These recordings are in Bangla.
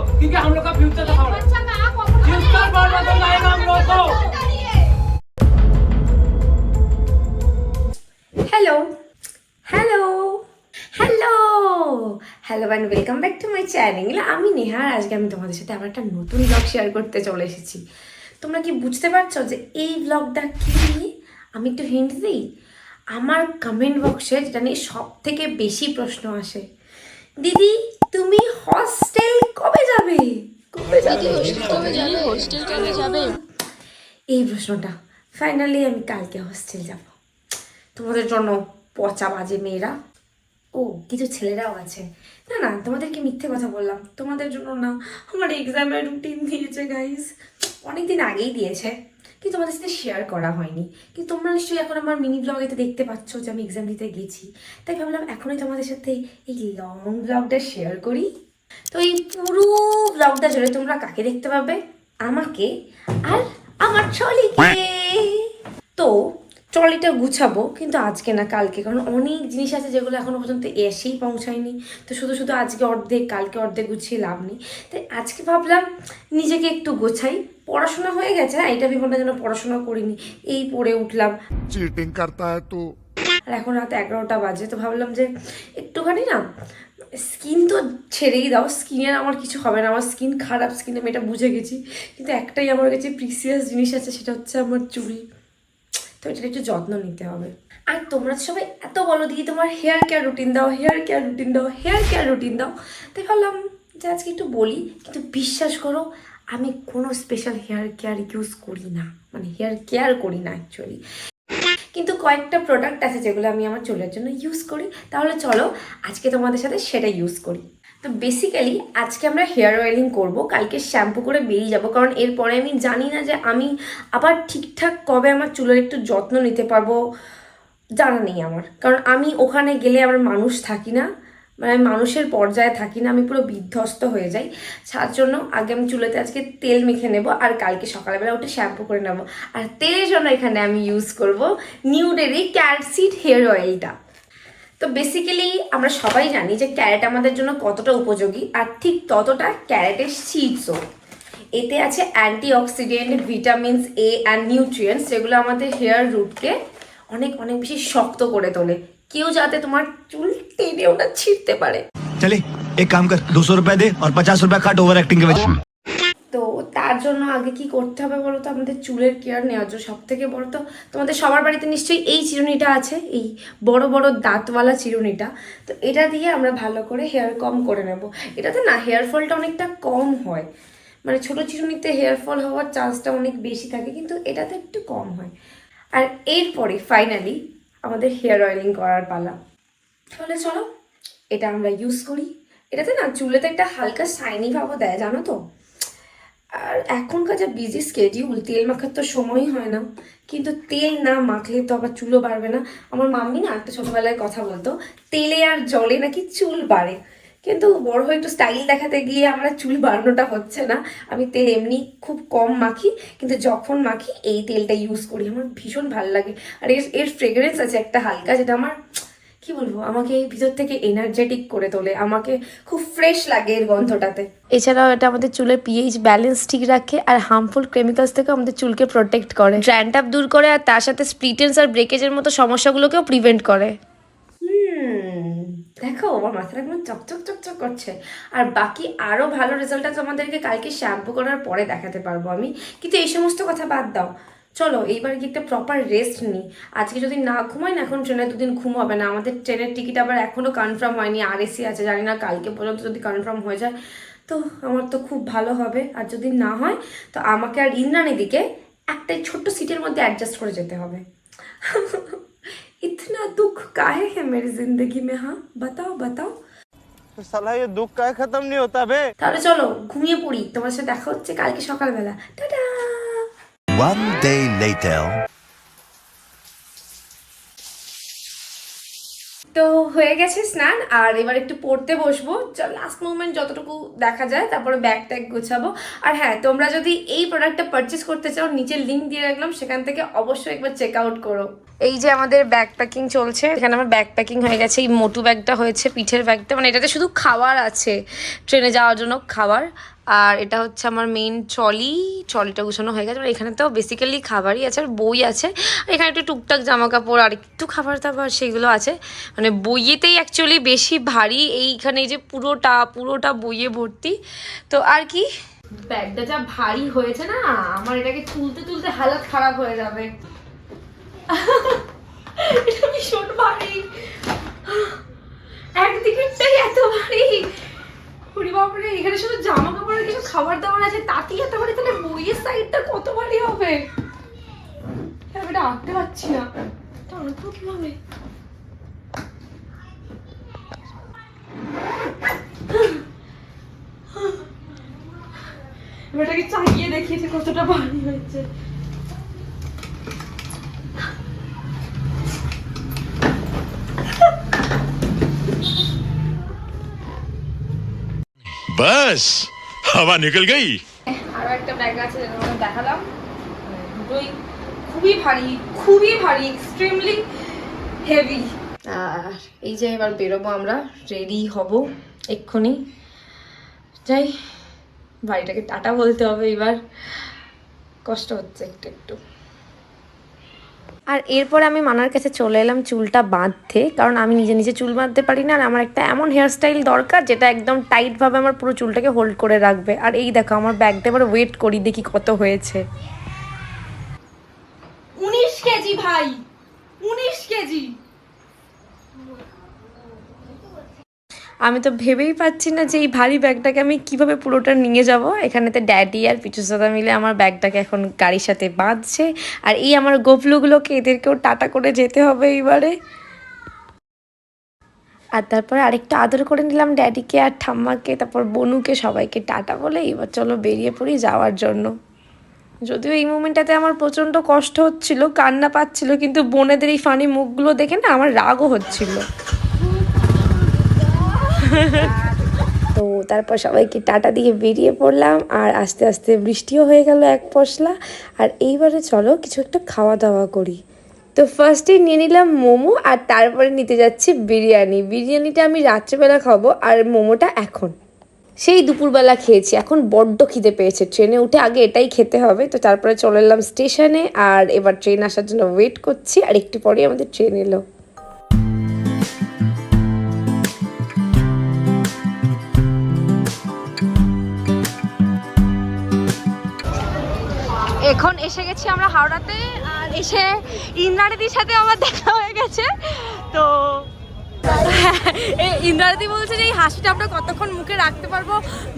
क्योंकि हम लोग का फ्यूचर था फ्यूचर बर्बाद हो जाएगा हम लोग को hello hello hello hello and welcome back to my channel আমি নেহা আর আজকে আমি তোমাদের সাথে আবার একটা নতুন ব্লগ শেয়ার করতে চলে এসেছি তোমরা কি বুঝতে পারছো যে এই ব্লগটা কী নিয়ে আমি একটু হিন্ট দিই আমার কমেন্ট বক্সে যেটা নিয়ে সব থেকে বেশি প্রশ্ন আসে দিদি তুমি হস্টেল কবে যাবে? কবে যাবে? হোস্টেল কবে যাবে? এই প্রশ্নটা। ফাইনালি আমি কালকে হস্টেল যাব। তোমাদের জন্য পচা বাজে মেয়েরা। ও কিছু ছেলেরাও আছে। না না তোমাদেরকে মিথ্যে কথা বললাম। তোমাদের জন্য না আমার এক্সামের রুটিন দিয়েছে গাইস অনেক দিন আগেই দিয়েছে। কিন্তু তোমাদের সাথে শেয়ার করা হয়নি। কিন্তু তোমরা নিশ্চয়ই এখন আমার মিনি ব্লগেতে দেখতে পাচ্ছ যে আমি এক্সাম দিতে গেছি। তাই ভাবলাম এখনই তোমাদের সাথে এই লং ব্লগটা শেয়ার করি। তো এই পুরো ব্লগটা জুড়ে তোমরা কাকে দেখতে পাবে? আমাকে আর আমার ছলিকে। তো ট্রলিটা গুছাবো কিন্তু আজকে না কালকে। কারণ অনেক জিনিস আছে যেগুলো এখনও পর্যন্ত এসেই পৌঁছায়নি। তো শুধু শুধু আজকে অর্ধেক কালকে অর্ধেক গুছিয়ে লাভ নেই। তাই আজকে ভাবলাম নিজেকে একটু গোছাই। পড়াশোনা হয়ে গেছে হ্যাঁ এটা বিভিন্ন যেন পড়াশোনা করিনি এই পড়ে উঠলাম। আর এখন রাত এগারোটা বাজে তো ভাবলাম যে একটুখানি না স্কিন তো ছেড়েই দাও। স্কিনের আমার কিছু হবে না আমার স্কিন খারাপ স্কিন আমি এটা বুঝে গেছি। কিন্তু একটাই আমার কাছে প্রিসিয়াস জিনিস আছে সেটা হচ্ছে আমার চুরি তো এটার একটু যত্ন নিতে হবে। আর তোমরা সবাই এত বলো দিদি, তোমার হেয়ার কেয়ার রুটিন দাও হেয়ার কেয়ার রুটিন দাও হেয়ার কেয়ার রুটিন দাও। তাই ভাবলাম যে আজকে একটু বলি, কিন্তু বিশ্বাস করো, আমি কোনো স্পেশাল হেয়ার কেয়ার ইউজ করি না। মানে হেয়ার কেয়ার করি না অ্যাকচুয়ালি কিন্তু কয়েকটা প্রোডাক্ট আছে যেগুলো আমি আমার চুলের জন্য ইউজ করি। তাহলে চলো, আজকে তোমাদের সাথে সেটা ইউজ করি। তো বেসিক্যালি আজকে আমরা হেয়ার অয়েলিং করব, কালকে শ্যাম্পু করে বেরিয়ে যাব, কারণ এরপরে আমি জানি না যে আমি আবার ঠিকঠাক কবে আমার চুলের একটু যত্ন নিতে পারব, জানা নেই আমার। কারণ আমি ওখানে গেলে আমার মানুষ থাকি না মানে মানুষের পর্যায়ে থাকি না, আমি পুরো বিধ্বস্ত হয়ে যাই। তার জন্য আগে আমি চুলেতে আজকে তেল মেখে নেব আর কালকে সকালবেলা উঠে শ্যাম্পু করে নেব। আর তেলের জন্য এখানে আমি ইউজ করব নিউডেরি ক্যারসিড হেয়ার অয়েলটা তো বেসিক্যালি আমরা সবাই জানি যে ক্যারেট আমাদের জন্য কতটা উপযোগী আর ঠিক ততটা ক্যারেটের সিডসও এতে আছে antioxidant vitamins A and nutrients যেগুলো আমাদের হেয়ার রুটকে অনেক অনেক বেশি শক্ত করে তোলে। কেউ যাতে তোমার চুল টেনে ওটা ছিঁড়তে পারে। চলে, এক কাম কর, দুশো রুপিয়া দে আর পচাশ রুপিয়া কাট ওভার অ্যাক্টিং তার জন্য আগে কি করতে হবে বলো তো? আমাদের চুলের কেয়ার নেওয়ার জন্য সব থেকে বড় তো তোমাদের সবার বাড়িতে নিশ্চয়ই এই চিরুনিটা আছে, এই বড় বড় দাঁতওয়ালা চিরুনিটা। তো এটা দিয়ে আমরা ভালো করে হেয়ার কম করে নেব। এটাতে না হেয়ার ফলটা অনেকটা কম হয়। মানে ছোটো চিরুনিতে হেয়ার ফল হওয়ার চান্সটা অনেক বেশি থাকে, কিন্তু এটাতে একটু কম হয়। আর এরপরে ফাইনালি আমাদের হেয়ার অয়েলিং করার পালা। তাহলে চলো, এটা আমরা ইউজ করি। এটাতে না চুলেতে একটা হালকা শাইনি ভাবও দেয়, জানো তো? আর এখনকার যা বিজি স্কেডিউল তেল মাখার তো সময়ই হয় না। কিন্তু তেল না মাখলে তো আবার চুলও বাড়বে না। আমার মাম্মি না একটা ছোটোবেলায় কথা বলতো, তেলে আর জলে নাকি চুল বাড়ে? কিন্তু বড় হয়ে একটু স্টাইল দেখাতে গিয়ে আমরা চুল বাড়ানোটা হচ্ছে না। আমি তেল এমনি খুব কম মাখি, কিন্তু যখন মাখি এই তেলটা ইউজ করি, আমার ভীষণ ভালো লাগে। আর এর এর ফ্রেগ্রেন্স আছে একটা হালকা, যেটা আমার কি বলব? আমাকে ভিতর থেকে এনার্জেটিক করে তোলে। আমাকে খুব ফ্রেশ লাগে এর গন্ধটাতে। এছাড়াও এটা আমাদের চুলের পিএইচ ব্যালেন্স ঠিক রাখে আর হার্মফুল কেমিক্যালস থেকে আমাদের চুলকে প্রোটেক্ট করে। ড্র্যান্ড আপ দূর করে আর তার সাথে স্প্লিটেন্স আর ব্রেকেজের মতো সমস্যাগুলোকেও প্রিভেন্ট করে। দেখো আমার মাথাটা একদম চকচক চকচক করছে। আর বাকি আরও ভালো রেজাল্টটা তোমাদেরকে কালকে শ্যাম্পু করার পরে দেখাতে পারব আমি। কিন্তু এই সমস্ত কথা বাদ দাও। চলো এইবার কি একটা প্রপার রেস্ট নিই আজকে যদি না ঘুমাই না এখন ট্রেনে দুদিন ঘুম হবে না আমাদের ট্রেনের টিকিট আবার এখনও কনফার্ম হয়নি আর এসি আছে জানি না কালকে পর্যন্ত যদি কনফার্ম হয়ে যায় তো আমার তো খুব ভালো হবে আর যদি না হয় তো আমাকে আর ইন্দ্রাণীদিকে একটা ছোট্ট সিটের মধ্যে অ্যাডজাস্ট করে যেতে হবে इतना दुख काहे है मेरी जिंदगी में हाँ बताओ बताओ साला ये दुख का खत्म नहीं होता बे তাহলে চলো ঘুমিয়ে পড়ি তোমার সাথে দেখা হচ্ছে কালকে সকালবেলা টাটা One day later. তো হয়ে গেছে স্নান, আর এবার একটু পড়তে বসবো। লাস্ট মুভমেন্ট যতটুকু দেখা যায়, তারপরে ব্যাগ ট্যাগ গোছাবো। আর হ্যাঁ তোমরা যদি এই প্রোডাক্টটা পারচেস করতে চাও নিচের লিঙ্ক দিয়ে রাখলাম, সেখান থেকে অবশ্যই একবার চেক আউট করো। এই যে আমাদের ব্যাগ প্যাকিং চলছে, এখানে আমার ব্যাগ প্যাকিং হয়ে গেছে, এই মোটু ব্যাগটা হয়েছে, পিঠের ব্যাগটা মানে এটাতে শুধু খাবার আছে, ট্রেনে যাওয়ার জন্য খাবার আর এটা হচ্ছে আমার মেইন ট্রলি ট্রলিটা গুছানো হয়ে গেছে। এখানে তো বেসিক্যালি খাবারই আছে, আর বই আছে। আর এখানে একটু টুকটাক জামা কাপড় আর একটু খাবার দাবার সেগুলো আছে। মানে বইয়েতেই অ্যাকচুয়ালি বেশি ভারী। এইখানে যে পুরোটা পুরোটা বইয়ে ভর্তি। তো আর কি? ব্যাগটা যা ভারী হয়েছে না, আমার এটাকে তুলতে তুলতে হালত খারাপ হয়ে যাবে। এটা ভীষণ ভারী একদিকেরটাই এত ভারী। বাপরে, এখানে শুধু জামা কিছু খাবার দাবার আছে এত ভারী? তাহলে বইয়ের সাইডটা কত ভারী হবে? আমি এটা আঁকতে পারছি না। আঁকবো কীভাবে? এবার এটাকে চাগিয়ে দেখিয়েছে কতটা ভারী হয়েছে। বাস হাওয়া নিকল গই। আরও একটা ব্যাগ আছে যেটা দেখালাম। মানে দুটোই খুবই ভারী খুবই ভারী এক্সট্রিমলি হেভি আর এই যে এবার বেরোবো আমরা রেডি হব এক্ষুনি। যাই বাড়িটাকে টাটা বলতে হবে এবার। কষ্ট হচ্ছে একটু একটু। আর এরপর আমি মানার কাছে চলে এলাম চুলটা বাঁধতে, কারণ আমি নিজে নিজে চুল বাঁধতে পারি না, আর আমার একটা এমন হেয়ারস্টাইল দরকার যেটা একদম টাইটভাবে আমার পুরো চুলটাকে হোল্ড করে রাখবে। আর এই দেখো, আমার ব্যাগটা এবার ওয়েট করি, দেখি কত হয়েছে। উনিশ কেজি ভাই, উনিশ কেজি। আমি তো ভেবেই পাচ্ছি না যে এই ভারী ব্যাগটাকে আমি কীভাবে পুরোটা নিয়ে যাব। এখানেতে ড্যাডি আর পিছু সাদা মিলে আমার ব্যাগটাকে এখন গাড়ির সাথে বাঁধছে। আর এই আমার গোপলুগুলোকে এদেরকেও টাটা করে যেতে হবে এইবারে। আর তারপরে আরেকটু আদর করে নিলাম ড্যাডিকে আর ঠাম্মাকে, তারপর বনুকে সবাইকে টাটা বলে এবার চলো বেরিয়ে পড়ি যাওয়ার জন্য। যদিও এই মুমেন্টটাতে আমার প্রচণ্ড কষ্ট হচ্ছিল, কান্না পাচ্ছিল, কিন্তু বোনেদের এই ফানি মুখগুলো দেখে না আমার রাগও হচ্ছিল। তো তারপর সবাইকে টাটা দিয়ে বেরিয়ে পড়লাম, আর আস্তে আস্তে বৃষ্টিও হয়ে গেল এক পশলা। আর এইবারে চলো কিছু একটা খাওয়া দাওয়া করি। তো ফার্স্টে নিয়ে নিলাম মোমো, আর তারপরে নিতে যাচ্ছি বিরিয়ানি। বিরিয়ানিটা আমি রাত্রেবেলা খাব, আর মোমোটা এখন। সেই দুপুরবেলা খেয়েছি, এখন বড্ড খিদে পেয়েছে। ট্রেনে উঠে আগে এটাই খেতে হবে, তো তারপরে চলে এলাম স্টেশনে, আর এবার ট্রেন আসার জন্য ওয়েট করছি, আর একটু পরেই আমাদের ট্রেন এলো। এখন এসে গেছি আমরা হাওড়াতে, আর এসে ইন্দ্রাণীদির সাথে আমার দেখা হয়ে গেছে। তো এই ইন্দ্রাণীদি বলছে যে এই হাসিটা আমরা কতক্ষণ মুখে রাখতে পারব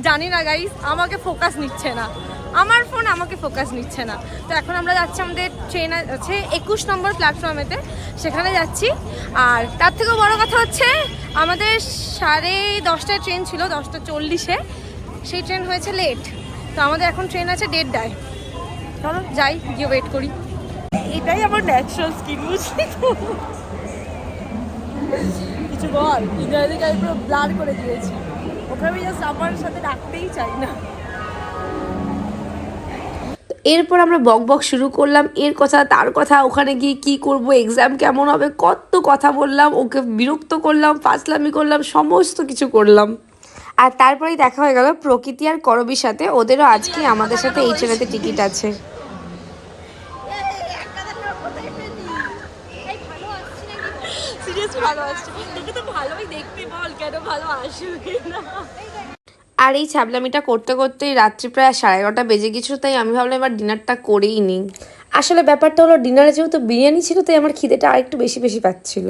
জানি না গাইস আমাকে ফোকাস নিচ্ছে না। আমার ফোন আমাকে ফোকাস নিচ্ছে না। তো এখন আমরা যাচ্ছি আমাদের ট্রেন আছে একুশ নম্বর প্ল্যাটফর্মেতে সেখানে যাচ্ছি। আর তার থেকেও বড় কথা হচ্ছে, আমাদের সাড়ে দশটায় ট্রেন ছিল, দশটা চল্লিশে। সেই ট্রেন হয়েছে লেট তো আমাদের এখন ট্রেন আছে দেড়টায়। চলো, যাই, গিয়ে ওয়েট করি। এটাই আমার ন্যাচারাল স্কিন বুঝলি কিছু বল ইন্দ্রাজিকে আমি পুরো ব্লার করে দিয়েছি। ওকে আমি জাস্ট আমার সাথে রাখতেই চাই না। এরপর আমরা বক বক শুরু করলাম, এর কথা, তার কথা, ওখানে গিয়ে কি করব এক্সাম কেমন হবে, কত কথা বললাম, ওকে বিরক্ত করলাম, ফাসলামি করলাম, সমস্ত কিছু করলাম। আর তারপরেই দেখা হয়ে গেল প্রকৃতি আর করবির সাথে, ওদেরও আজকে আমাদের সাথে এই ট্রেনেতে টিকিট আছে। ভালো আসছে তোকে তো ভালোই দেখতে বল কেন ভালো আসবে না আর এই ছ্যাবলামিটা করতে করতেই রাত্রি প্রায় সাড়ে এগারোটা বেজে গেছিল তাই আমি ভাবলাম এবার ডিনারটা করেই নিই। আসলে ব্যাপারটা হলো ডিনারে যেহেতু বিরিয়ানি ছিল তাই আমার খিদেটা আরেকটু বেশি বেশি পাচ্ছিল।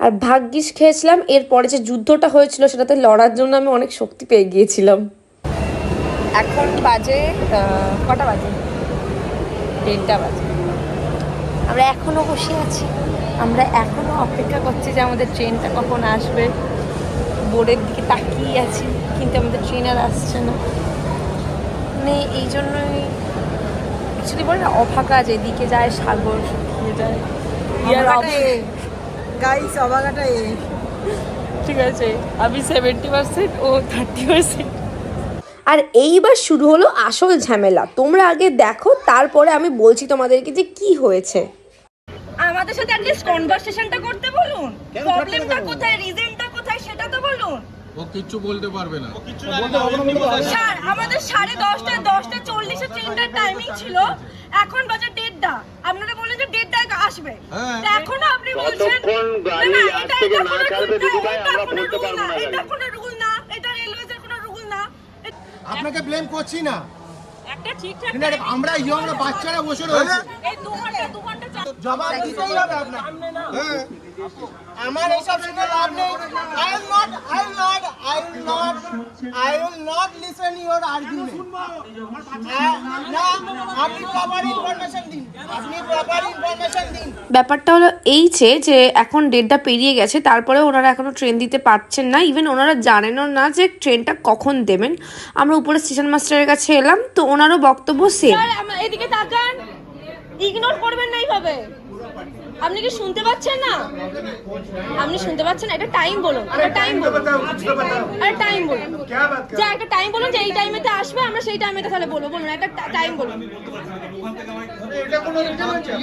আর ভাগ্যিস খেয়েছিলাম এরপরে যে যুদ্ধটা হয়েছিল সেটাতে লড়ার জন্য আমি অনেক শক্তি পেয়ে গিয়েছিলাম। এখন বাজে কটা বাজে? দেড়টা বাজে। আমরা এখনও বসে আছি। আমরা এখনও অপেক্ষা করছি যে আমাদের ট্রেনটা কখন আসবে। বোর্ডের দিকে তাকিয়ে আছি কিন্তু আমাদের ট্রেন আর আসছে না। মানে এই জন্যই অ্যাকচুয়ালি বলে না অফাকা যেদিকে যায় সাগর শুকিয়ে যায়। ইয়ার গাইস অবাকাটা এই ঠিক আছে আমি সেভেন্টি পার্সেন্ট ও থার্টি পার্সেন্ট আর এইবার শুরু হলো আসল ঝামেলা। তোমরা আগে দেখো তারপরে আমি বলছি তোমাদেরকে যে কি হয়েছে। আমাদের সাথে অ্যাটলিস্ট কনভারসেশনটা করতে বলুন। প্রবলেমটা কোথায় রিজনটা কোথায় সেটা তো বলুন। ও কিচ্ছু বলতে পারবে না। স্যার আমাদের সাড়ে দশটা দশটা চল্লিশে ট্রেনটার টাইমিং ছিল। এখন বাজে দেড়টা। আপনারা বললেন যে দেড়টায় আসবে। হ্যাঁ। তা এখনও আপনি বলছেন না, এটা এটা কোনো rule না, এটা কোনো এটা কোনো রুল না। এটা রেলওয়েজের কোনো রুল না। আপনাকে ব্লেম করছি না। একটা ঠিকঠাক আমরা ইয়ং বাচ্চারা বসে রয়েছে। এই দু ঘণ্টা জবাব দিতেই হবে আপনার হ্যাঁ। আমার এইসব শুনে লাভ নেই। I will not I will not I will not I will not listen your argument না আপনি প্রপার ইনফরমেশন দিন। আপনি প্রপার ইনফরমেশন দিন। ব্যাপারটা হলো এই যে যে এখন ডেটটা পেরিয়ে গেছে তারপরে ওনারা এখনও ট্রেন দিতে পারছেন না। ইভেন ওনারা জানেনও না যে ট্রেনটা কখন দেবেন। আমরা উপরে স্টেশন মাস্টারের কাছে এলাম তো ওনারও বক্তব্য সেম এদিকে তাকান। ইগনোর করবেন না এইভাবে। আপনি কি শুনতে পাচ্ছেন না? আপনি শুনতে পাচ্ছেন একটা টাইম বলুন। একটা টাইম বলুন। একটা টাইম বলুন। যা একটা টাইম বলুন যে এই টাইমেতে আসবে আমরা সেই টাইমেতে তাহলে বলব। বলুন একটা টাইম বলুন।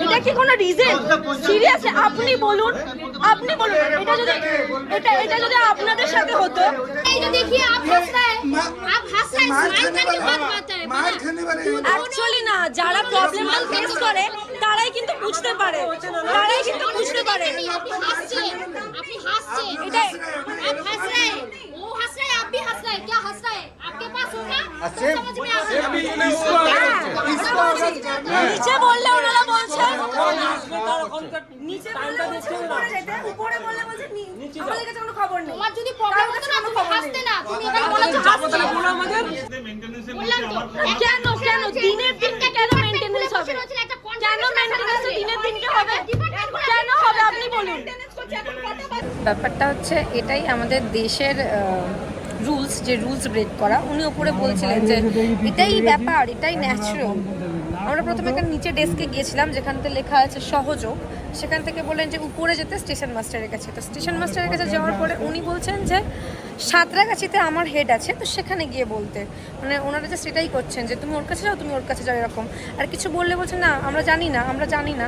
এটা কি কোনো রিজন সিরিয়াসলি আপনি বলুন। আপনি বলুন এটা যদি এটা এটা যদি আপনাদের সাথে হতো ये जो देखिए आप हंस रहे हैं आप हंस रहे हैं स्माइल करके बात बात है অ্যাকচুয়ালি না যারা প্রবলেমটা ফেস করে তারাই কিন্তু বুঝতে পারে তারাই কিন্তু বুঝতে পারে আপনি হাসছে আপনি হাসছে এটা आप हंस रहे हैं वो हंस रहे हैं आप भी हंस रहे हैं क्या हंस रहे हैं आपके पास होगा तो समझ में आ रहा है নিচে বললে ওনারা বলছে নিচে বললে বলছে উপরে যেতে উপরে বললে বলছে আমাদের কাছে কোনো খবর নেই তোমার যদি প্রবলেম হতো না তুমি হাসতে না তুমি এখানে বলো যে হাসছে বললাম তো কেন কেন দিনের দিনকে কেন মেনটেনেন্স হবে কেন মেনটেনেন্স দিনের দিনকে হবে কেন হবে আপনি বলুন ব্যাপারটা হচ্ছে এটাই আমাদের দেশের রুলস যে রুলস ব্রেক করা উনি ওপরে বলছিলেন যে এটাই ব্যাপার এটাই ন্যাচারাল আমরা প্রথমে এখানে নিচে ডেস্কে গিয়েছিলাম, যেখানতে লেখা আছে সহযোগ। সেখান থেকে বললেন যে উপরে যেতে স্টেশন মাস্টারের কাছে। তো স্টেশন মাস্টারের কাছে যাওয়ার পরে উনি বলছেন যে, সাঁতরাগাছিতে আমার হেড আছে, তো সেখানে গিয়ে বলতে। মানে ওনারা যে সেটাই করছেন যে, তুমি ওর কাছে যাও, তুমি ওর কাছে যাও, এরকম। আর কিছু বললে বলছে, না, আমরা জানি না, আমরা জানি না।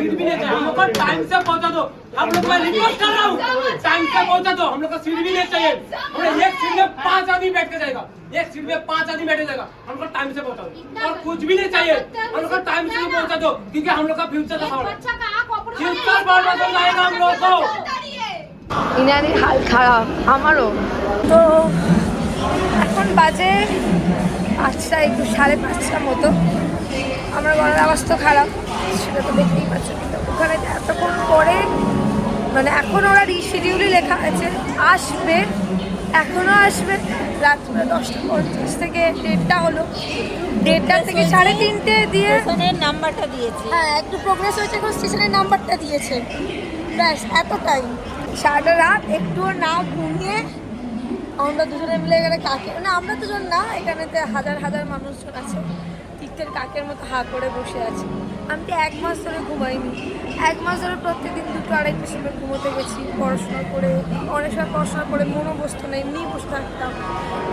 हम लोग कुछ भी नहीं चाहिए हम लोग को टाइम से पहुंचा दो हम लोग मैं रिक्वेस्ट कर रहा हूँ टाइम से पहुंचा दो हम लोग को सीट भी नहीं चाहिए हमें एक सीट में पांच आदमी बैठ के जाएगा एक सीट में पांच आदमी बैठे जाएगा हम लोग को टाइम से पहुंचा दो और कुछ भी नहीं चाहिए हम लोग को टाइम से भी पहुंचा दो क्योंकि हम लोग का फ्यूचर का सवाल है बच्चा का आंख ऑपरेशन फ्यूचर बर्बाद हो जाएगा हम लोग को ইনারি হাল খারাপ আমারও তো এখন বাজে পাঁচটা একটু সাড়ে পাঁচটা মতো আমার গলার আওয়াজ তো খারাপ সেটা তো দেখতেই পাচ্ছ। ওখানে এতক্ষণ পরে মানে এখন ওরা রিশিডিউলই লেখা আছে আসবে এখনও আসবে রাত্রে দশটা পঞ্চাশ থেকে দেড়টা হলো। দেড়টা থেকে সাড়ে তিনটে দিয়ে নাম্বারটা দিয়েছে। হ্যাঁ একটু প্রোগ্রেস হয়েছে এখন স্টেশনের নাম্বারটা দিয়েছে। ব্যাস এতটাই সারাটা রাত একটুও না ঘুমিয়ে আমরা দুজনে মিলে এখানে কাকে মানে আমরা দুজন না এখানেতে হাজার হাজার মানুষজন আছে। তীর্থের কাকের মতো হা করে বসে আছি। আমি তো এক মাস ধরে ঘুমাইনি। এক মাস ধরে প্রত্যেকদিন দুটো আড়াইটার সময় ঘুমোতে গেছি, পড়াশোনা করে, অনেক সময় পড়াশোনা করে মনও বসতো না এমনিই বসে থাকতাম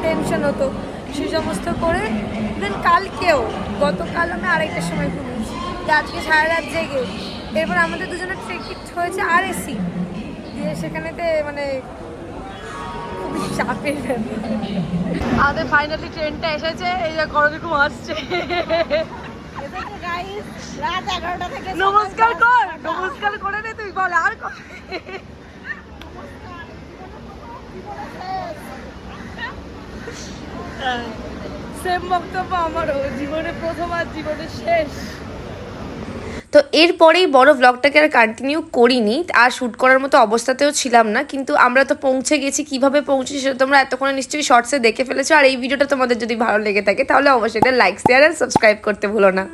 টেনশন হতো। সে সমস্ত করে দেন কালকেও, গতকাল আমি আড়াইটার সময় ঘুমিয়েছি। আজকে সারা রাত জেগে, এরপর আমাদের দুজনের টিকিট হয়েছে আর এসি দিয়ে সেখানেতে মানে খুবই চাপের আমাদের ফাইনালি ট্রেনটা এসেছে, এই যে করজুকুম আসছে। নমস্কার কর, নমস্কার করে তুই, বল আর সেম বক্তব্য আমারও, জীবনে প্রথম আর জীবনে শেষ। তো এরপরেই বড় ব্লগটাকে আর কন্টিনিউ করিনি, আর শ্যুট করার মতো অবস্থাতেও ছিলাম না, কিন্তু আমরা তো পৌঁছে গেছি, কীভাবে পৌঁছেছি সেটা তোমরা এতক্ষণে নিশ্চয়ই শর্টসে দেখে ফেলেছো, আর এই ভিডিওটা তোমাদের যদি ভালো লেগে থাকে, তাহলে অবশ্যই এটা লাইক শেয়ার আর সাবস্ক্রাইব করতে ভুলো না।